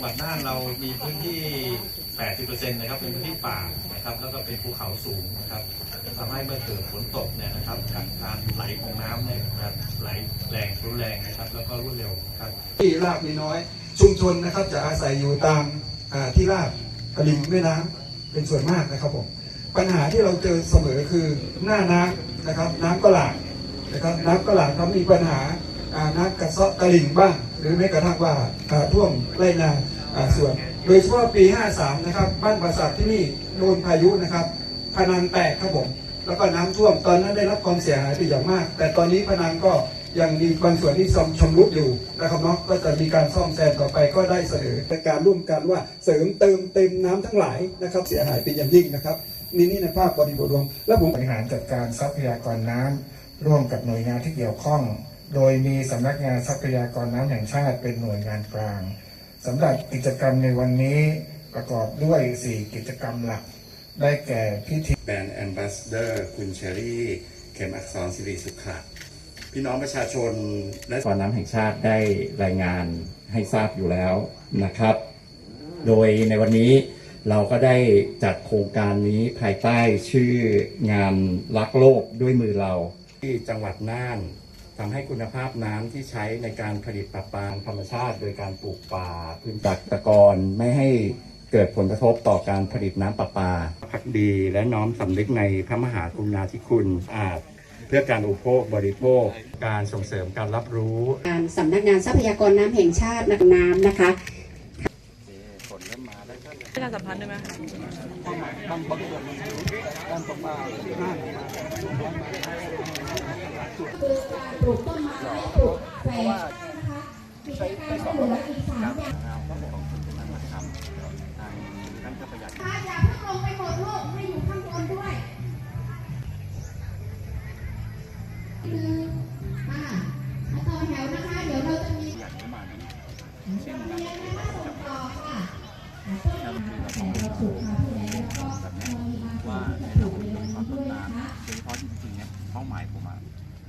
งหวัดน่านเรามีพื้นที่ 80%นะครับเป็นพื้นที่ป่านะครับแล้วก็เป็นภูเขาสูงนะครับทำให้เมื่อเกิดฝนตกเนี่ยนะครับการไหลของน้ำเนี่ยนะครับไหลแรงรุนแรงนะครับแล้วก็รวดเร็วครับที่ราบมีน้อย ชุมชนนะครับจะอาศัยอยู่ตามที่ราบตลิ่งแม่น้ำเป็นส่วนมากนะครับผมปัญหาที่เราเจอเสมอคือหน้าน้ำนะครับ น้ำก็หลากนะครับน้ำก็หลากทำให้มีปัญหาอ่าน้ำกระเซาะตลิ่งบ้าง หรือแม้กระทั่งว่าท่วมไรนาส่วน โดยเฉพาะปี 53 นะครับ บ้านปราสาทที่นี่โดนพายุนะครับพนังแตกครับผมแล้วก็น้ำท่วมตอนนั้นได้รับความเสียหายไปอย่างมาก แต่ตอนนี้พนังก็ยังมีบางส่วนที่ซ่อมชำรุดอยู่นะครับเนาะก็จะมีการซ่อมแซมต่อไปก็ได้เสนอในการร่วมกันว่าเสริมเติมเต็มน้ำทั้งหลายนะครับเสียหายเป็นอย่างยิ่งนะครับนี่นี่ในภาพบริบทรวม และผมบริหารจัดการทรัพยากรน้ำร่วมกับหน่วยงานที่เกี่ยวข้อง โดยมีสำนักงานทรัพยากรน้ำแห่งชาติเป็นหน่วยงานกลางสำหรับกิจกรรมในวันนี้ประกอบด้วย 4 กิจกรรมหลัก ได้แก่พิธีแบรนด์แอมบาสเดอร์คุณเชอรี่เข็มอักษรสิริสุขะพี่น้องประชาชนและกรน้ำแห่งชาติได้รายงานให้ทราบอยู่แล้วนะครับ โดยในวันนี้เราก็ได้จัดโครงการนี้ภายใต้ชื่องานรักโลกด้วยมือเรา ที่จังหวัดน่าน ทำให้คุณภาพน้ำที่ใช้ในการผลิตประปาธรรมชาติ โดยการปลูกป่าพื้นจากตะกอนไม่ให้เกิดผลกระทบต่อการผลิตน้ำประปาพักดีและน้อมสำนึกในพระมหากรุณาธิคุณอาจเพื่อการอุปโภคบริโภค การส่งเสริมการรับรู้ การสำนักงานทรัพยากรน้ำแห่งชาตินักน้ำนะคะประชาสัมพันธ์ได้ไหมคื อการปลูกต้นไม้ปลูกแฝกนะคะกิจการรมเหลืออีกสามอย่างค่ะอย่าเพิ่งลงไปหมดลูกให้อยู่ข้างบนด้วยหนึ่งอ่าต่อแถวนะคะ เดี๋ยวเราจะมีเรียนนะคะส่งต่อค่ะต้นไม้แต่เราปลูกมาที่แล้วแล้วก็เรามีบางส่วนที่จะปลูกในวันนี้ด้วยนะคะโดยเฉพาะจริงๆเนี่ยเป้าหมายผมอะ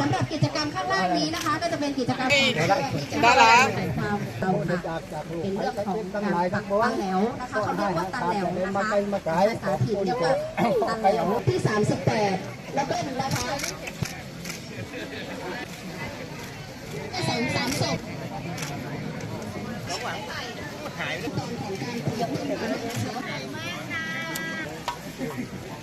สำหรับกิจกรรมข้างล่างนี้นะคะ ก็จะเป็นกิจกรรมของที่จะมาแสดงความเราค่ะเป็นเรื่องของการปักตั้งแถวนะคะเขาเรียกว่าตั้งแถวนะคะภาษาถิ่นเรียกว่าตั้งแถวที่ 38 แล้วเป็นนะคะจะสองสามศพหายไปตอนของการเตรียมนะคะ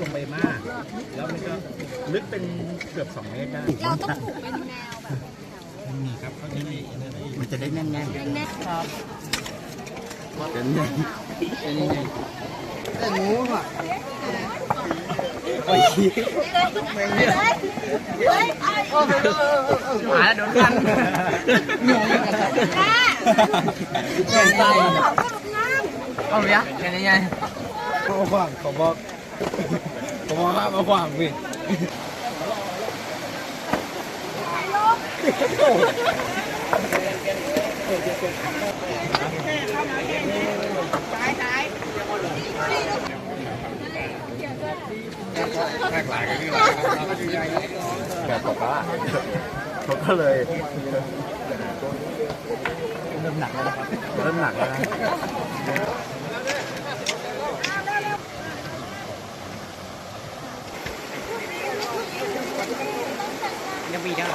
ลงไปมาก แล้วมันก็ลึกเป็นเกือบ2เมตรได้เราต้องปลูกเป็นแนวแบบนี่ครับเขาจะได้มันจะได้แน่นๆแน่นๆครับเป็นไงเป็นยังไงแต่งูอะโมงเนี่ยหมาโดนกันงูกันแม่งตายเอา เนี้ยเป็นยังไงเขาบอกเขาบอกเขาบอกห้ามมาขวางพี่ แบบบอกว่าเขาก็เลยเริ่มหนักแล้วนะครับเริ่มหนักแล้วนะยังมีได้